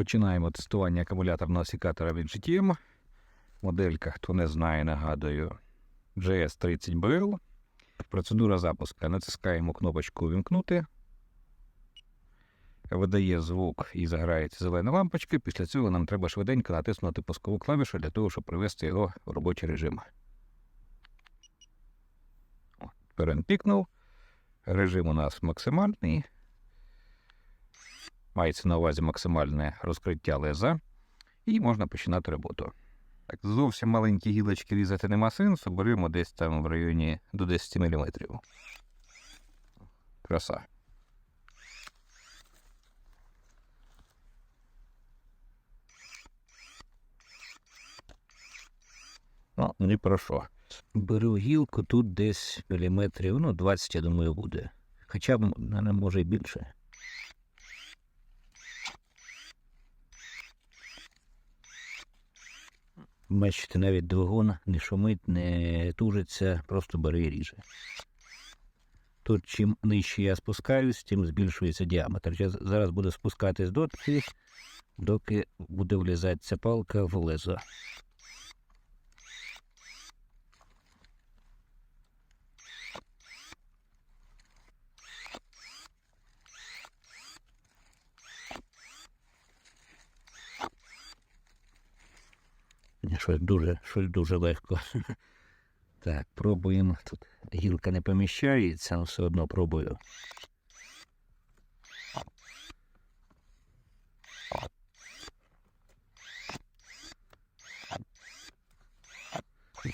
Починаємо тестування акумуляторного секатора від GTM. Моделька, хто не знає, нагадую, GS30BL. Процедура запуску. Натискаємо кнопочку Увімкнути. Видає звук і заграється зелена лампочка. Після цього нам треба швиденько натиснути пускову клавішу для того, щоб привести його в робочий режим. О, Перен пікнув. Режим у нас максимальний. Мається на увазі максимальне розкриття леза. І можна починати роботу. Так, зовсім маленькі гілочки різати нема сенсу, беремо десь там в районі до 10 мм. Краса. Ну, ні про що. Беру гілку тут десь міліметрів, ну, 20, я думаю, буде. Хоча б, може і більше. Бачите, навіть двигун не шумить, не тужиться, просто бере і ріже. Тут чим нижче я спускаюсь, тим збільшується діаметр. Я зараз буду спускатись дотки, доки буде влізати ця палка в лезо. Щось дуже, щось дуже легко. Так, пробуємо. Тут гілка не поміщається, але все одно пробую.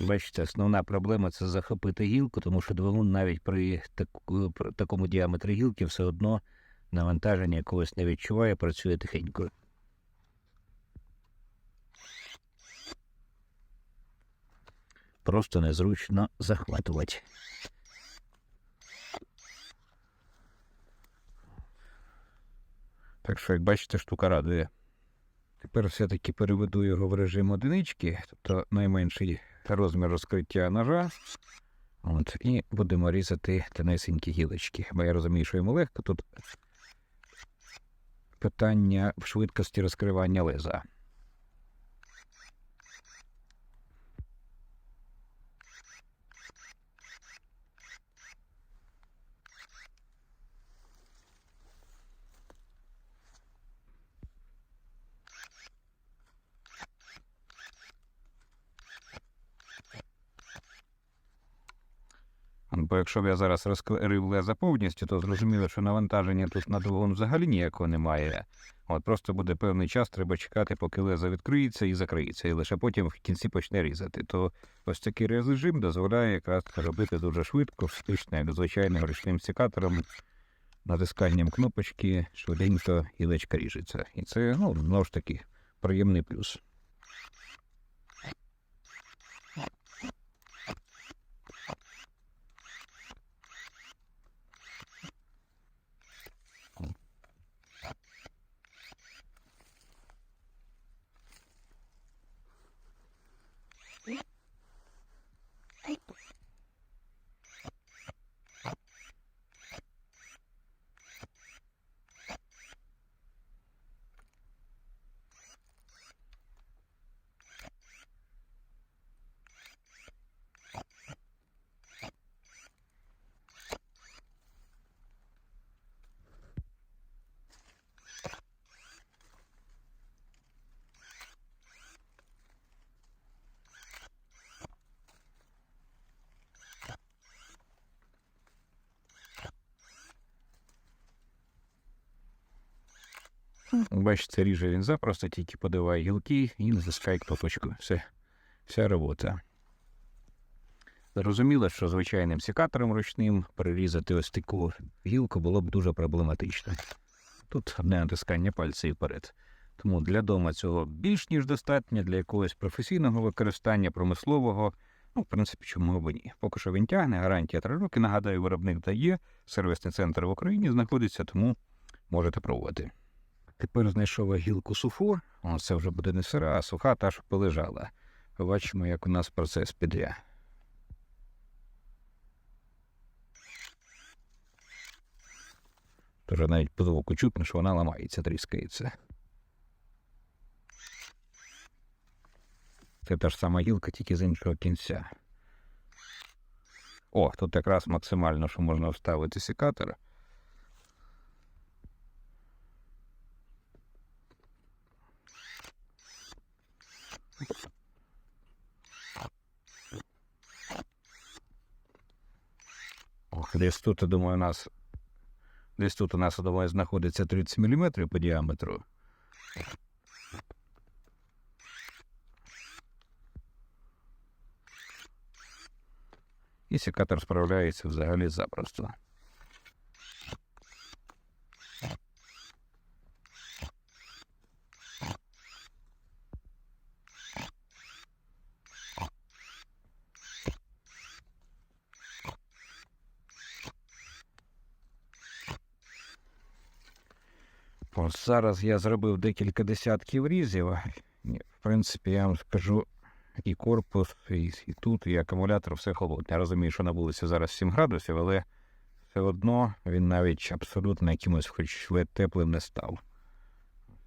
Бачите, основна проблема це захопити гілку, тому що двигун навіть при, такому діаметрі гілки все одно навантаження якогось не відчуває, працює тихенько. Просто незручно захватувати. Так що, як бачите, штука радує. Тепер все-таки переведу його в режим одинички, тобто найменший розмір розкриття ножа. От, і будемо різати тонесенькі гілочки. Бо я розумію, що йому легко. Тут питання в швидкості розкривання леза. Бо якщо б я зараз розкрив леза повністю, то зрозуміло, що навантаження тут на двигун взагалі ніякого немає. От просто буде певний час, треба чекати, поки лезо відкриється і закриється, і лише потім в кінці почне різати. То ось такий режим дозволяє якраз робити дуже швидко, фактично, як звичайним ручним секатором, натисканням кнопочки, швиденько гілечка ріжеться. І це, ну, знову ж таки, приємний плюс. Бачите, ріже він запросто, тільки подиває гілки і натискає кнопочку. Все, вся робота. Зрозуміло, що звичайним секатором ручним перерізати ось таку гілку було б дуже проблематично. Тут одне натискання пальця і вперед. Тому для дома цього більш ніж достатньо, для якогось професійного використання, промислового. Ну, в принципі, чому б ні. Поки що він тягне, гарантія 3 роки. Нагадаю, виробник дає, сервісний центр в Україні знаходиться, тому можете пробувати. Тепер знайшов гілку суху, О, це вже буде не сира, а суха та що полежала. Побачимо, як у нас процес піде. Тож навіть по звуку чутно, що вона ламається, тріскається. Це та ж сама гілка, тільки з іншого кінця. О, тут якраз максимально, що можна вставити секатор. Десь тут, думаю, у нас. Десь тут у нас, я думаю, знаходиться 30 мм по діаметру. І секатор справляється взагалі запросто. Зараз я зробив декілька десятків різів. В принципі, я вам скажу, і корпус, і, і тут, і акумулятор все холодне. Я розумію, що на вулиці зараз 7 градусів, але все одно він навіть абсолютно якимось хоч теплим не став.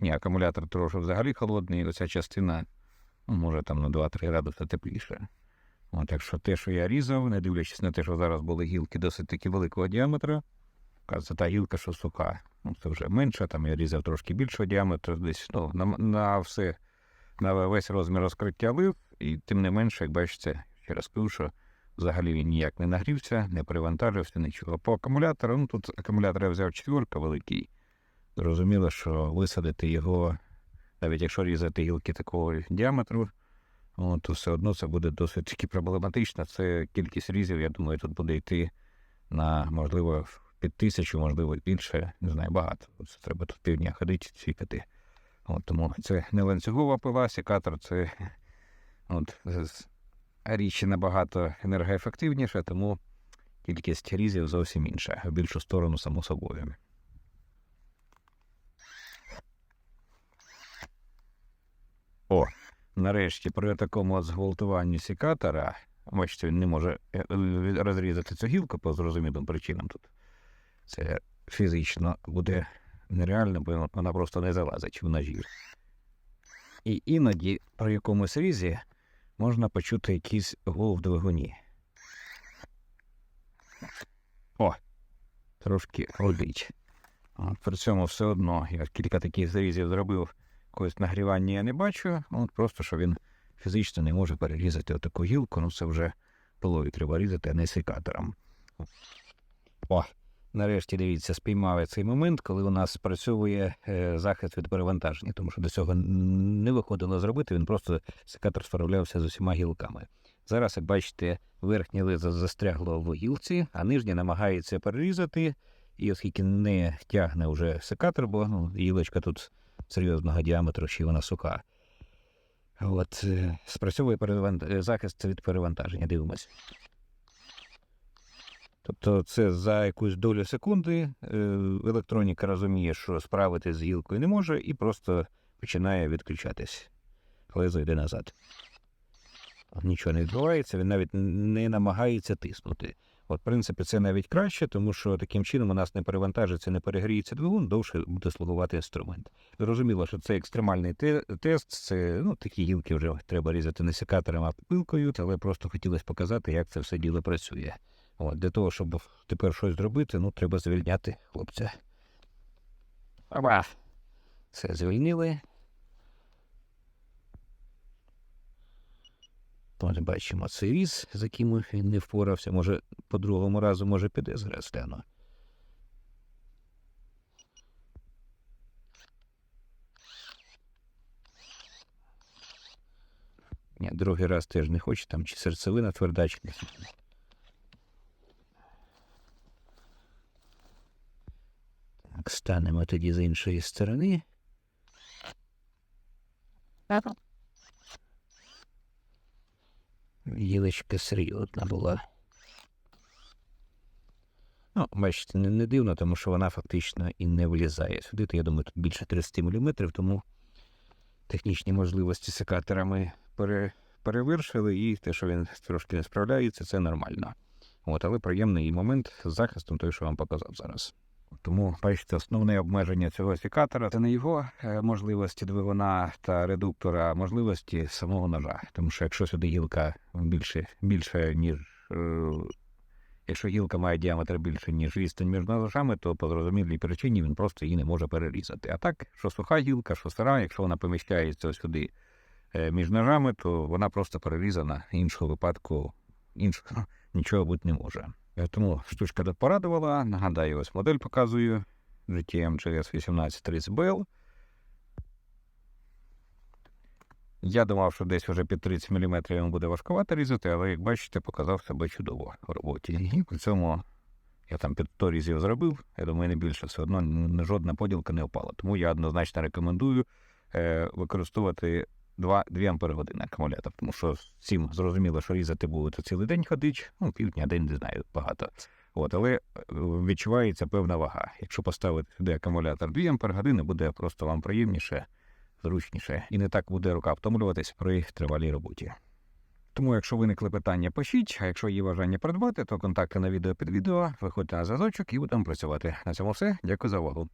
Ні, акумулятор трохи взагалі холодний, і оця частина, ну, може там на 2-3 градуси тепліше. От, так що те, що я різав, не дивлячись на те, що зараз були гілки досить таки великого діаметра, Кажеться, та гілка, що суха. Ну, це вже менше, там я різав трошки більшого діаметру, десь ну, на, на все, на весь розмір розкриття лив, і тим не менше, як бачите, ще раз кажу, що взагалі він ніяк не нагрівся, не привантажився, нічого. По акумулятору, ну тут акумулятор я взяв четвірка великий. Зрозуміло, що висадити його, навіть якщо різати гілки такого діаметру, о, то все одно це буде досить таки проблематично. Це кількість різів, я думаю, тут буде йти на, можливо, під тисячу, можливо, більше, не знаю, багато. Це треба тут півдня ходити, цвікати. От, тому це не ланцюгова пила, секатор це от, річ набагато енергоефективніша, тому кількість різів зовсім інша, в більшу сторону, само собою. О, нарешті, при такому зґвалтуванні секатора, бачите, він не може е, е, розрізати цю гілку по зрозумілим причинам тут. Це фізично буде нереально, бо вона просто не залазить в ножі. І іноді при якомусь різі можна почути якийсь гул в двигуні. О, трошки родить. При цьому все одно я кілька таких зрізів зробив, якогось нагрівання я не бачу. От просто що він фізично не може перерізати отаку гілку, ну це вже полові треба різати, а не секатором. О, нарешті дивіться, спіймав я цей момент, коли у нас спрацьовує е, захист від перевантаження, тому що до цього не виходило зробити, він просто секатор справлявся з усіма гілками. Зараз, як бачите, верхнє лезо застрягло в гілці, а нижнє намагається перерізати. І оскільки не тягне вже секатор, бо ну, гілочка тут серйозного діаметру, ще вона суха. От, е, спрацьовує перевант... захист від перевантаження, дивимося. Тобто це за якусь долю секунди е, електроніка розуміє, що справитись з гілкою не може, і просто починає відключатись. Лезо йде назад. Нічого не відбувається, він навіть не намагається тиснути. От, в принципі, це навіть краще, тому що таким чином у нас не перевантажиться, не перегріється двигун, довше буде слугувати інструмент. Зрозуміло, що це екстремальний те- тест, це ну, такі гілки вже треба різати не секатором, а пилкою, але просто хотілося показати, як це все діло працює. От, для того, щоб тепер щось зробити, ну, треба звільняти хлопця. Опа! Все звільнили. Ось бачимо цей різ, з яким він не впорався. Може, по другому разу може піде зараз гляну. Ні, другий раз теж не хоче, там чи серцевина тверда, чи не. Так, станемо тоді з іншої сторони. Гілочка серйозна була. Ну, бачите, не, не дивно, тому що вона фактично і не влізає сюди. То я думаю, тут більше 30 мм, тому технічні можливості секатора ми пере, перевершили, і те, що він трошки не справляється, це нормально. От, але приємний момент з захистом, той, що я вам показав зараз. Тому, бачите, основне обмеження цього секатора це не його е, можливості двигуна та редуктора, а можливості самого ножа. Тому що якщо сюди гілка більше, більше ніж. Е, якщо гілка має діаметр більше, ніж відстань між ножами, то по зрозумілій причині він просто її не може перерізати. А так, що суха гілка, що сира, якщо вона поміщається сюди е, між ножами, то вона просто перерізана. Іншого випадку іншого нічого бути не може. Тому штучка порадувала. Нагадаю, ось модель показую GTM GS 1830BL. Я думав, що десь вже під 30 мм йому буде важкувато різати, але як бачите, показав себе чудово в роботі. І при цьому я там під 100 різів зробив. Я думаю, не більше все одно жодна поділка не впала. Тому я однозначно рекомендую е, використовувати 2, 2 ампери години акумулятор, тому що всім зрозуміло, що різати будете цілий день ходить, ну, півдня, день, не знаю, багато. От, але е, відчувається певна вага. Якщо поставити сюди акумулятор 2 ампер години, буде просто вам приємніше, зручніше і не так буде рука втомлюватись при тривалій роботі. Тому, якщо виникли питання, пишіть, а якщо є бажання придбати, то контакти на відео під відео, виходьте на зв'язочок і будемо працювати. На цьому все. Дякую за увагу.